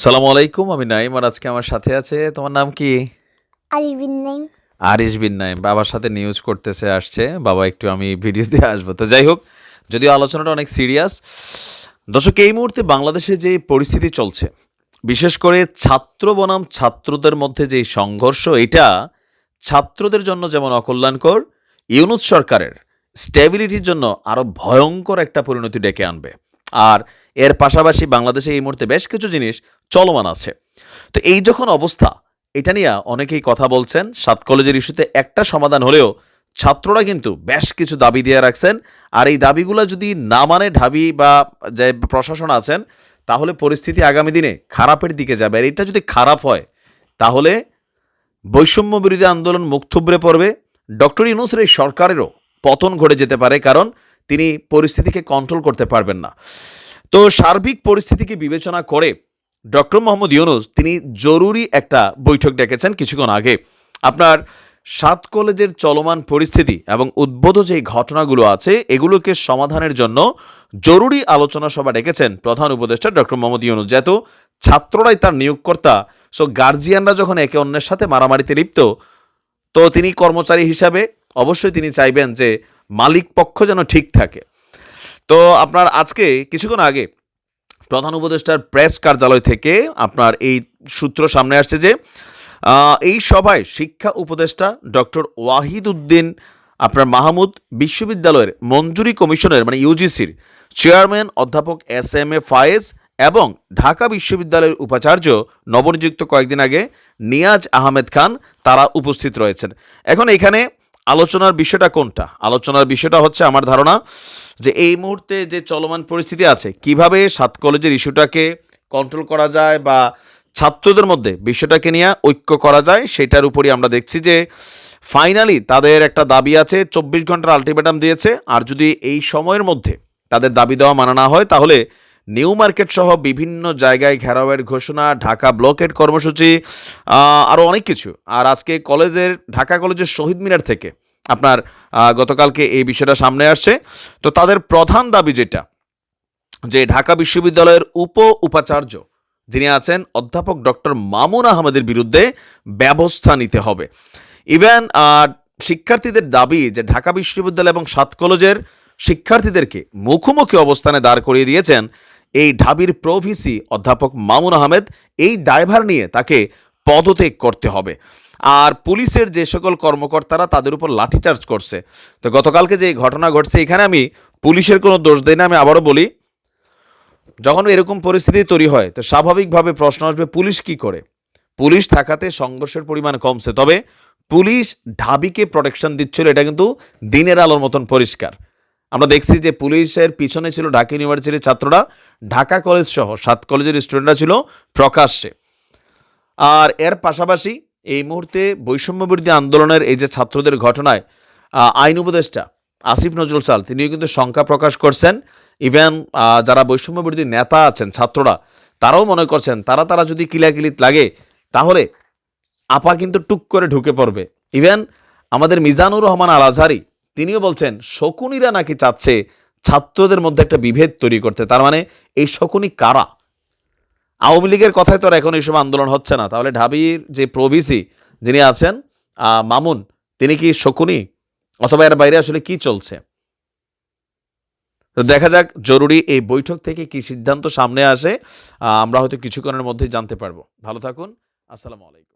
সালাম আলাইকুম আমি নাইম আর আজকে আমার সাথে আছে তোমার নাম কি? আরিবিন নাইম। আরিশ বিন নাইম বাবার সাথে নিউজ করতেছে আসছে। বাবা একটু আমি ভিডিও দিয়ে আসব। তো যাই হোক যদিও আলোচনাটা অনেক সিরিয়াস দর্শক এই মুহূর্তে বাংলাদেশে যে পরিস্থিতি চলছে বিশেষ করে ছাত্র বনাম ছাত্রদের মধ্যে যে সংঘর্ষ এটা ছাত্রদের জন্য যেমন অকল্যাণকর ইউনুস সরকারের স্টেবিলিটির জন্য আরও ভয়ঙ্কর একটা পরিণতি ডেকে আনবে। আর এর পাশাপাশি বাংলাদেশে এই মুহূর্তে বেশ কিছু জিনিস চলমান আছে। তো এই যখন অবস্থা, এটা নিয়ে অনেকেই কথা বলছেন, সাত কলেজের ইস্যুতে একটা সমাধান হলেও ছাত্ররা কিন্তু বেশ কিছু দাবি দিয়ে রাখছেন। আর এই দাবিগুলো যদি না মানে ঢাবি বা যে প্রশাসন আছেন, তাহলে পরিস্থিতি আগামী দিনে খারাপের দিকে যাবে। আর এটা যদি খারাপ হয়, তাহলে বৈষম্য বিরোধী আন্দোলন মুখ থুবড়ে পড়বে। ডক্টর ইউনুসের এই সরকারেরও পতন ঘটে যেতে পারে, কারণ তিনি পরিস্থিতিকে কন্ট্রোল করতে পারবেন না। তো সার্বিক পরিস্থিতিকে বিবেচনা করে ডক্টর মোহাম্মদ ইউনুস, তিনি জরুরি একটা বৈঠক ডেকেছেন কিছুক্ষণ আগে। আপনার সাত কলেজের চলমান পরিস্থিতি এবং উদ্বোধ যে ঘটনাগুলো আছে, এগুলোকে সমাধানের জন্য জরুরি আলোচনা সভা ডেকেছেন প্রধান উপদেষ্টা ডক্টর মোহাম্মদ ইউনুস। যেহেতু ছাত্ররাই তার নিয়োগকর্তা সো গার্জিয়ানরা যখন একে অন্যের সাথে মারামারিতে লিপ্ত, তো তিনি কর্মচারী হিসাবে অবশ্যই তিনি চাইবেন যে মালিক পক্ষ যেন ঠিক থাকে। তো আপনার আজকে কিছুক্ষণ আগে প্রধান উপদেষ্টার প্রেস কার্যালয় থেকে আপনার এই সূত্র সামনে আসছে যে এই সভায় শিক্ষা উপদেষ্টা ডক্টর ওয়াহিদ উদ্দিন, আপনার মাহমুদ বিশ্ববিদ্যালয়ের মঞ্জুরি কমিশনের মানে ইউজিসির চেয়ারম্যান অধ্যাপক এস এম এ ফায়েজ এবং ঢাকা বিশ্ববিদ্যালয়ের উপাচার্য নবনিযুক্ত কয়েকদিন আগে নিয়াজ আহমেদ খান তারা উপস্থিত রয়েছেন। এখন এখানে আলোচনার বিষয়টা কোনটা? আলোচনার বিষয়টা হচ্ছে আমার ধারণা যে এই মুহূর্তে যে চলমান পরিস্থিতি আছে, কীভাবে সাত কলেজের ইস্যুটাকে কন্ট্রোল করা যায় বা ছাত্রদের মধ্যে বিষয়টাকে নিয়ে ঐক্য করা যায়, সেটার উপরই আমরা দেখছি যে ফাইনালি তাদের একটা দাবি আছে, চব্বিশ ঘণ্টার আলটিমেটাম দিয়েছে। আর যদি এই সময়ের মধ্যে তাদের দাবি দেওয়া মানা না হয়, তাহলে নিউ মার্কেট সহ বিভিন্ন জায়গায় ঘেরাওয়ের ঘোষণা, ঢাকা ব্লকেট কর্মসূচি আরও অনেক কিছু। আর আজকে কলেজের, ঢাকা কলেজের শহীদ মিনার থেকে আপনার গতকালকে এই বিষয়টা সামনে আসছে। তো তাদের প্রধান দাবি যেটা, যে ঢাকা বিশ্ববিদ্যালয়ের উপ উপাচার্য যিনি আছেন, অধ্যাপক ডক্টর মামুন আহমেদের বিরুদ্ধে ব্যবস্থা নিতে হবে। ইভেন শিক্ষার্থীদের দাবি যে ঢাকা বিশ্ববিদ্যালয় এবং সাত কলেজের শিক্ষার্থীদেরকে মুখোমুখি অবস্থানে দাঁড় করিয়ে দিয়েছেন এই ঢাবির প্রভিসি অধ্যাপক মামুন আহমেদ এই দায়ভার নিয়ে তাকে পদত্যাগ করতে হবে। আর পুলিশের যে সকল কর্মকর্তারা তাদের উপর লাঠিচার্জ করছে। তো গতকালকে যে ঘটনা ঘটছে, এখানে আমি পুলিশের কোনো দোষ দেই না, আমি আবারও বলি, যখন এরকম পরিস্থিতি তৈরি হয়, তো স্বাভাবিকভাবে প্রশ্ন আসবে, পুলিশ কি করে? পুলিশ থাকাতে সংঘর্ষের পরিমাণ কমছে, তবে পুলিশ ঢাবিকে প্রোটেকশন দিচ্ছিল, এটা কিন্তু দিনের আলোর মতন পরিষ্কার। আমরা দেখছি যে পুলিশের পিছনে ছিল ঢাকা ইউনিভার্সিটির ছাত্ররা, ঢাকা কলেজ সহ সাত কলেজের স্টুডেন্টরা ছিল প্রকাশ্যে। আর এর পাশাপাশি এই মুহূর্তে বৈষম্য বিরোধী আন্দোলনের এই যে ছাত্রদের ঘটনায় আইন উপদেষ্টা আসিফ নজরুল সাল, তিনিও কিন্তু শঙ্কা প্রকাশ করছেন। ইভেন যারা বৈষম্য বিরোধী নেতা আছেন, ছাত্ররা, তারাও মনে করছেন, তারা তারা যদি কিলাকিলিত লাগে, তাহলে আপা কিন্তু টুক করে ঢুকে পড়বে। ইভেন আমাদের মিজানুর রহমান আল আজহারি তিনিও বলছেন, শকুনিরা নাকি চাচ্ছে ছাত্রদের মধ্যে একটা বিভেদ তৈরি করতে। তার মানে এই শকুনি কারা? আওয়ামী লীগের কথায় তো এখন এই সময় আন্দোলন হচ্ছে না। তাহলে ঢাবির যে প্রভিসি যিনি আছেন মামুন, তিনি কি শকুনি? অথবা এর বাইরে আসলে কি চলছে? তো দেখা যাক, জরুরি এই বৈঠক থেকে কি সিদ্ধান্ত সামনে আসে আমরা হয়তো কিছুক্ষণের মধ্যেই জানতে পারব। ভালো থাকুন, আসসালামু আলাইকুম।